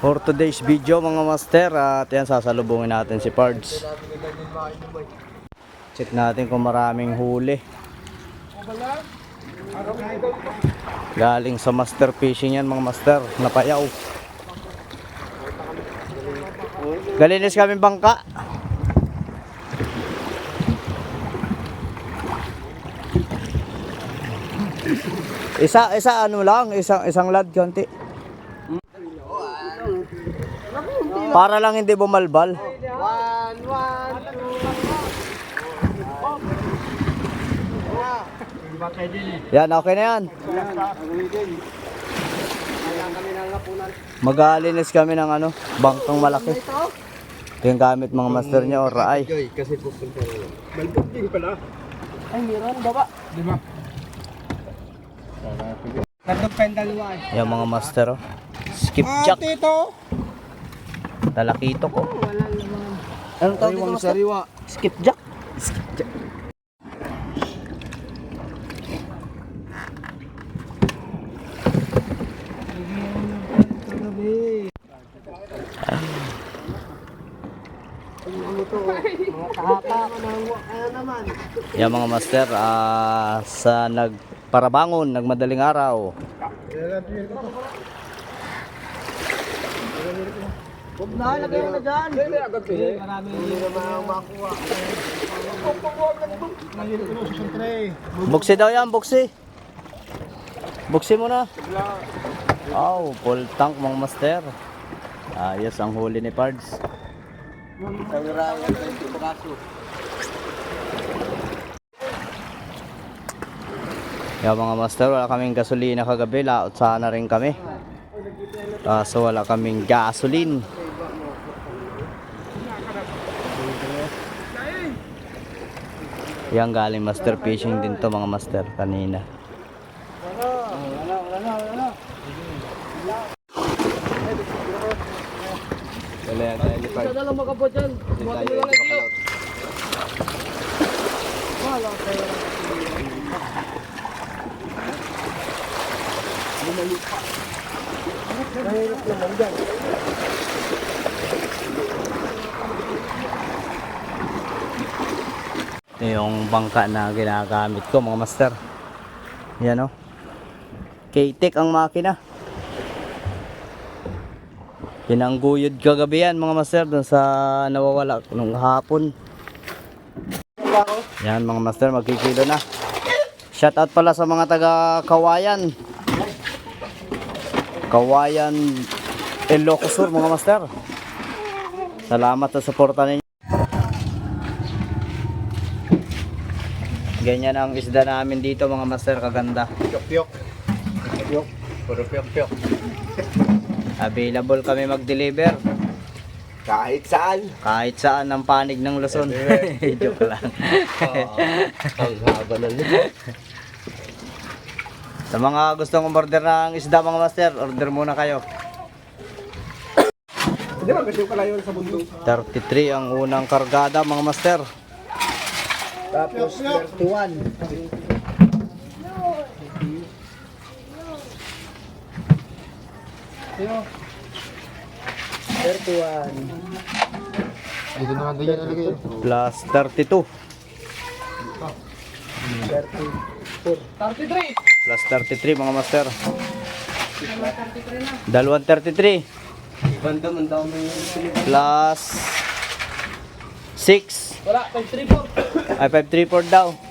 For today's video mga master at yan sasalubungin natin si Pards. Check natin kung maraming huli. Galing sa master fishing yan mga master, napayaw. Galinis kami bangka. Isa isa ano lang, isang isang lad konti. Para lang hindi bumalbal. One, one, two. Yan, okay na yan. Mag-aalinis kami ng ano, bangkang malaki. Ito yung gamit mga master niya or ay. Kasi pupunta na lang. Malpugting pala. Ay, meron baba. Di ba? Nandang pendalwa eh. Yung mga master oh. Skip jack. tito. Talakito ko. Anong tawag dito, master? Sariwa. Skip jack. Yung mga master, ah, sa nagparabangon, nagmadaling araw. Huwag na, lagay mo na dyan. Hindi, agad ko eh. Marami. Hindi naman makuha. Buksi daw yan, buksi. Buksi mo na. Oh, full tank mga master. Ayos ang huli ni Pards. Kagurayan na yung piraso. Yung mga master, wala kaming gasolina kagabi. Laot sana rin kami. Kaso wala kaming gasoline. Yan galing master fishing din to mga master kanina. Wala yan Pards. Isa na lang magabot dyan. Buwan mo lang ito. Wala kayo. Mahirap naman dyan. Yung bangka na ginagamit ko mga master. Yan o. K-Tech ang makina. Pinangguyod kagabi yan mga master dun sa nawawala nung hapon. Yan mga master magkikilo na. Shout out pala sa mga taga Kawayan. Kawayan Ilocos Sur mga master. Salamat sa suporta ninyo. Ganyan ang isda namin dito mga master kaganda. Pyok-pyok. Pyok. Puro pyok-pyok. Available kami mag-deliver Kahit saan. kahit saan ng panig ng Luzon. Joke lang. Ang haba nito. Sa mga gustong umorder ng isda mga master, order muna kayo. Hindi ba kasi pala yun sa bundok? 33 ang unang kargada mga master. Tapos 31. Thirty-one. Dito na nga yan nalagay. Plus 32. Thirty-three. Plus 33 mga master. Dalawang 33. Banda man daw may Plus 6. Wala, five, three, four. Ay 534 daw.